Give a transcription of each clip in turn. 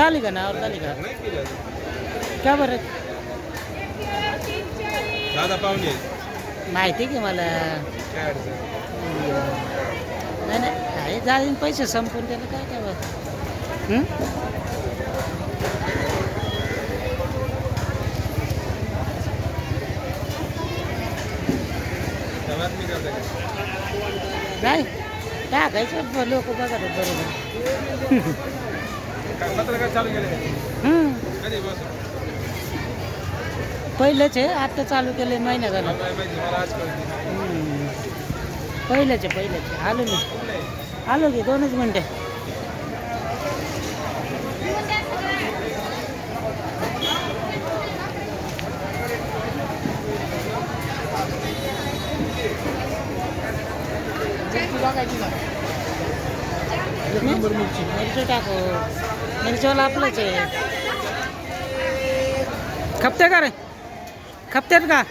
झाली का नावर झाली का? नाही केलं का बरं? दादा पाहुणे माहिती की मला. काय अडचण? नाही नाही काय जाईन पैसे संपून त्याला काय काय बरं? हं? मी करता नाही टाकायचं लोक बघा बरोबर. पहिलंच आहे आता चालू केलं महिना झाला. पहिलंच आहे पहिलंच आलो मी. आलो की दोनच मिनटं. मिरची टाकू. मिरचीवाला आपलंच आहे. खपते का रे? खपत्यात का?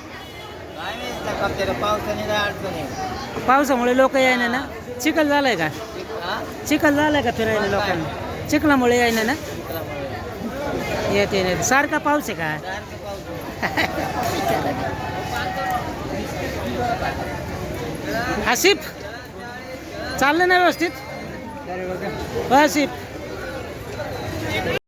पावसामुळे लोक यायना ना. चिखल झालाय का? चिखल झालाय का फिरायला लोकांना? चिखलामुळे यायना ना? येते नाही सारखा पाऊस आहे का? आसिफ चाललं ना व्यवस्थित? आसिफ.